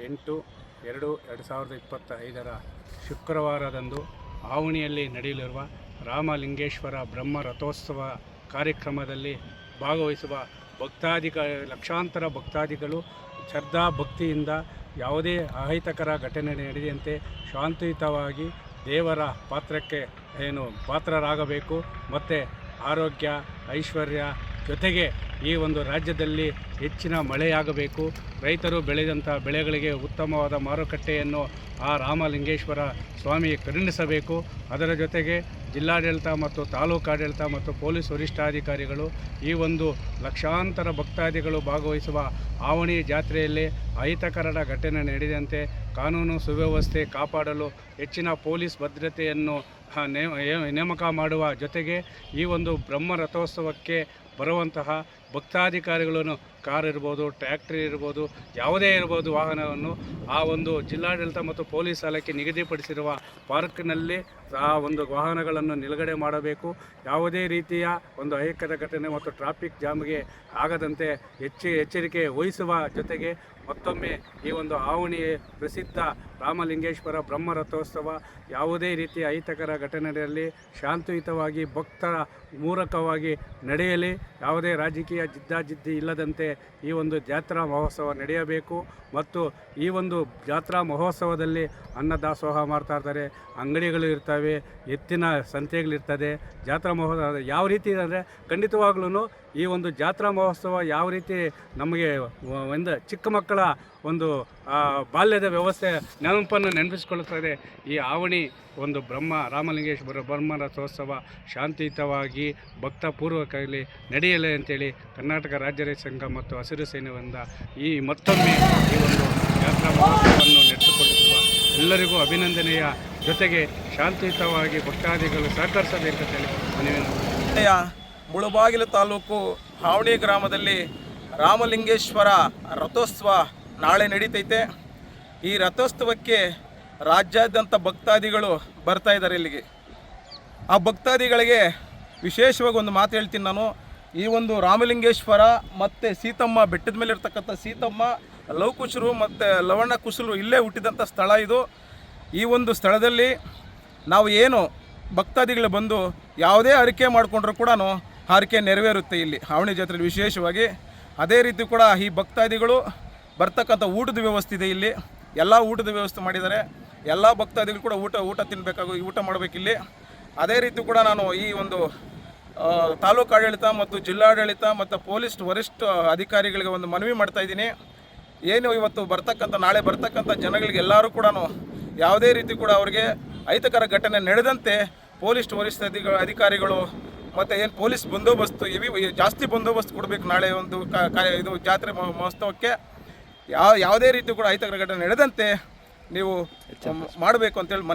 ಎಂಟು ಎರಡು ಎರಡು ಸಾವಿರದ ಇಪ್ಪತ್ತ ಐದರ ಶುಕ್ರವಾರದಂದು ಆವಣಿಯಲ್ಲಿ ನಡೆಯಲಿರುವ ರಾಮಲಿಂಗೇಶ್ವರ ಬ್ರಹ್ಮ ರಥೋತ್ಸವ ಕಾರ್ಯಕ್ರಮದಲ್ಲಿ ಭಾಗವಹಿಸುವ ಭಕ್ತಾದಿ ಲಕ್ಷಾಂತರ ಭಕ್ತಾದಿಗಳು ಶ್ರದ್ಧಾ ಭಕ್ತಿಯಿಂದ ಯಾವುದೇ ಅಹಿತಕರ ಘಟನೆ ನಡೆಯದಂತೆ ಶಾಂತಿಯುತವಾಗಿ ದೇವರ ಪಾತ್ರಕ್ಕೆ ಏನು ಪಾತ್ರರಾಗಬೇಕು, ಮತ್ತು ಆರೋಗ್ಯ, ಐಶ್ವರ್ಯ ಜೊತೆಗೆ ಈ ಒಂದು ರಾಜ್ಯದಲ್ಲಿ ಹೆಚ್ಚಿನ ಮಳೆಯಾಗಬೇಕು. ರೈತರು ಬೆಳೆದಂಥ ಬೆಳೆಗಳಿಗೆ ಉತ್ತಮವಾದ ಮಾರುಕಟ್ಟೆಯನ್ನು ಆ ರಾಮಲಿಂಗೇಶ್ವರ ಸ್ವಾಮಿ ಕರುಣಿಸಬೇಕು ಅದರ ಜೊತೆಗೆ ಜಿಲ್ಲಾಡಳಿತ ಮತ್ತು ತಾಲೂಕಾಡಳಿತ ಮತ್ತು ಪೊಲೀಸ್ ವರಿಷ್ಠಾಧಿಕಾರಿಗಳು ಈ ಒಂದು ಲಕ್ಷಾಂತರ ಭಕ್ತಾದಿಗಳು ಭಾಗವಹಿಸುವ ಆವಣಿ ಜಾತ್ರೆಯಲ್ಲಿ ಅಹಿತಕರಣ ಘಟನೆ ನಡೆದಂತೆ ಕಾನೂನು ಸುವ್ಯವಸ್ಥೆ ಕಾಪಾಡಲು ಹೆಚ್ಚಿನ ಪೊಲೀಸ್ ಭದ್ರತೆಯನ್ನು ನೇಮಕ ಮಾಡುವ ಜೊತೆಗೆ ಈ ಒಂದು ಬ್ರಹ್ಮ ರಥೋತ್ಸವಕ್ಕೆ ಬರುವಂತಹ ಭಕ್ತಾಧಿಕಾರಿಗಳನ್ನು ಕಾರ್ ಇರ್ಬೋದು, ಟ್ರ್ಯಾಕ್ಟ್ರಿ ಇರ್ಬೋದು, ಯಾವುದೇ ಇರ್ಬೋದು ವಾಹನವನ್ನು ಆ ಒಂದು ಜಿಲ್ಲಾಡಳಿತ ಮತ್ತು ಪೊಲೀಸ್ ಇಲಾಖೆ ನಿಗದಿಪಡಿಸಿರುವ ಪಾರ್ಕ್ನಲ್ಲಿ ಆ ಒಂದು ವಾಹನಗಳನ್ನು ನಿಲುಗಡೆ ಮಾಡಬೇಕು. ಯಾವುದೇ ರೀತಿಯ ಒಂದು ಅಹಿತಕರ ಘಟನೆ ಮತ್ತು ಟ್ರಾಫಿಕ್ ಜಾಮ್ಗೆ ಆಗದಂತೆ ಹೆಚ್ಚು ಎಚ್ಚರಿಕೆ ವಹಿಸುವ ಜೊತೆಗೆ ಮತ್ತೊಮ್ಮೆ ಈ ಒಂದು ಆವಣಿ ಪ್ರಸಿದ್ಧ ರಾಮಲಿಂಗೇಶ್ವರ ಬ್ರಹ್ಮ ರಥೋತ್ಸವ ಯಾವುದೇ ರೀತಿಯ ಅಹಿತಕರ ಘಟನೆಯಲ್ಲಿ ಶಾಂತಿಯುತವಾಗಿ, ಭಕ್ತರ ಮೂರಕವಾಗಿ ನಡೆಯಲಿ. ಯಾವುದೇ ರಾಜಕೀಯ ಜಿದ್ದಾಜಿದ್ದಿ ಇಲ್ಲದಂತೆ ಈ ಒಂದು ಜಾತ್ರಾ ಮಹೋತ್ಸವ ನಡೆಯಬೇಕು. ಮತ್ತು ಈ ಒಂದು ಜಾತ್ರಾ ಮಹೋತ್ಸವದಲ್ಲಿ ಅನ್ನದಾಸೋಹ ಮಾಡ್ತಾ ಇರ್ತಾರೆ. ಅಂಗಡಿಗಳು ಇರ್ತವೆ, ಎತ್ತಿನ ಸಂತೆಗಳಿರ್ತದೆ. ಜಾತ್ರಾ ಮಹೋತ್ಸವ ಯಾವ ರೀತಿ ಅಂದರೆ ಖಂಡಿತವಾಗ್ಲೂ ಈ ಒಂದು ಜಾತ್ರಾ ಮಹೋತ್ಸವ ಯಾವ ರೀತಿ ನಮಗೆ ಒಂದು ಚಿಕ್ಕ ಮಕ್ಕಳ ಒಂದು ಬಾಲ್ಯದ ವ್ಯವಸ್ಥೆ ನೆನಪನ್ನು ನೆನಪಿಸಿಕೊಳ್ಳುತ್ತದೆ. ಈ ಆವಣಿ ಒಂದು ಬ್ರಹ್ಮ, ರಾಮಲಿಂಗೇಶ್ವರ ಬ್ರಹ್ಮ ರಥೋತ್ಸವ ಶಾಂತಿಯುತವಾಗಿ ಭಕ್ತಪೂರ್ವಕವಾಗಿ ನಡೆಯಲಿ ಅಂತೇಳಿ ಕರ್ನಾಟಕ ರಾಜ್ಯ ರೈತ ಸಂಘ ಮತ್ತು ಹಸಿರು ಸೇನೆಯಿಂದ ಈ ಮತ್ತೊಮ್ಮೆ ಈ ಒಂದು ಯಾತ್ರಾ ಮಹೋತ್ಸವವನ್ನು ನೆಟ್ಟುಕೊಳ್ಳುತ್ತಿರುವ ಎಲ್ಲರಿಗೂ ಅಭಿನಂದನೆಯ ಜೊತೆಗೆ ಶಾಂತಿಯುತವಾಗಿ ಭಕ್ತಾದಿಗಳು ಸಹಕರಿಸಬೇಕಂತೇಳಿ ಮನವಿ ಜಿಲ್ಲೆಯ ಮುಳುಬಾಗಿಲು ತಾಲೂಕು ಹಾವಣಿ ಗ್ರಾಮದಲ್ಲಿ ರಾಮಲಿಂಗೇಶ್ವರ ರಥೋತ್ಸವ ನಾಳೆ ನಡೀತೈತೆ. ಈ ರಥೋತ್ಸವಕ್ಕೆ ರಾಜ್ಯಾದ್ಯಂತ ಭಕ್ತಾದಿಗಳು ಬರ್ತಾ ಇದ್ದಾರೆ ಇಲ್ಲಿಗೆ. ಆ ಭಕ್ತಾದಿಗಳಿಗೆ ವಿಶೇಷವಾಗಿ ಒಂದು ಮಾತು ಹೇಳ್ತೀನಿ ನಾನು. ಈ ಒಂದು ರಾಮಲಿಂಗೇಶ್ವರ ಮತ್ತು ಸೀತಮ್ಮ ಬೆಟ್ಟದ ಮೇಲೆ ಇರ್ತಕ್ಕಂಥ ಸೀತಮ್ಮ, ಲವಕುಶರು ಮತ್ತು ಲವಣ್ಣ ಕುಶರು ಇಲ್ಲೇ ಹುಟ್ಟಿದಂಥ ಸ್ಥಳ ಇದು. ಈ ಒಂದು ಸ್ಥಳದಲ್ಲಿ ನಾವು ಏನು ಭಕ್ತಾದಿಗಳು ಬಂದು ಯಾವುದೇ ಹರಕೆ ಮಾಡಿಕೊಂಡ್ರು ಕೂಡ ಹರಕೆ ನೆರವೇರುತ್ತೆ ಇಲ್ಲಿ. ಹಾವಣಿ ಜಾತ್ರೆಯಲ್ಲಿ ವಿಶೇಷವಾಗಿ. ಅದೇ ರೀತಿ ಕೂಡ ಈ ಭಕ್ತಾದಿಗಳು ಬರ್ತಕ್ಕಂಥ ಊಟದ ವ್ಯವಸ್ಥೆ ಇದೆ ಇಲ್ಲಿ. ಎಲ್ಲ ಊಟದ ವ್ಯವಸ್ಥೆ ಮಾಡಿದ್ದಾರೆ. ಎಲ್ಲ ಭಕ್ತಾದಿಗಳು ಕೂಡ ಊಟ ಊಟ ತಿನ್ನಬೇಕಾಗ ಊಟ ಮಾಡಬೇಕಿಲ್ಲಿ ಅದೇ ರೀತಿ ಕೂಡ ನಾನು ಈ ಒಂದು ತಾಲೂಕು ಆಡಳಿತ ಮತ್ತು ಜಿಲ್ಲಾಡಳಿತ ಮತ್ತು ಪೊಲೀಸ್ ವರಿಷ್ಠ ಅಧಿಕಾರಿಗಳಿಗೆ ಒಂದು ಮನವಿ ಮಾಡ್ತಾ ಇದ್ದೀನಿ. ಏನು ಇವತ್ತು ಬರ್ತಕ್ಕಂಥ, ನಾಳೆ ಬರ್ತಕ್ಕಂಥ ಜನಗಳಿಗೆ ಎಲ್ಲರೂ ಕೂಡ ಯಾವುದೇ ರೀತಿ ಕೂಡ ಅವರಿಗೆ ಅಹಿತಕರ ಘಟನೆ ನಡೆದಂತೆ ಪೊಲೀಸ್ ವರಿಷ್ಠ ಅಧಿಕ- ಅಧಿಕಾರಿಗಳು ಮತ್ತು ಏನು ಪೊಲೀಸ್ ಬಂದೋಬಸ್ತು ಇವಿ, ಜಾಸ್ತಿ ಬಂದೋಬಸ್ತ್ ಕೊಡಬೇಕು ನಾಳೆ ಒಂದು ಇದು ಜಾತ್ರೆ ಮಹೋ- ಮಹೋತ್ಸವಕ್ಕೆ. ಯಾವ ಯಾವುದೇ ರೀತಿ ಕೂಡ ಅಹಿತಕರ ಘಟನೆ ನಡೆದಂತೆ ನೀವು ಮಾಡಬೇಕು ಅಂತೇಳಿ ಮನ್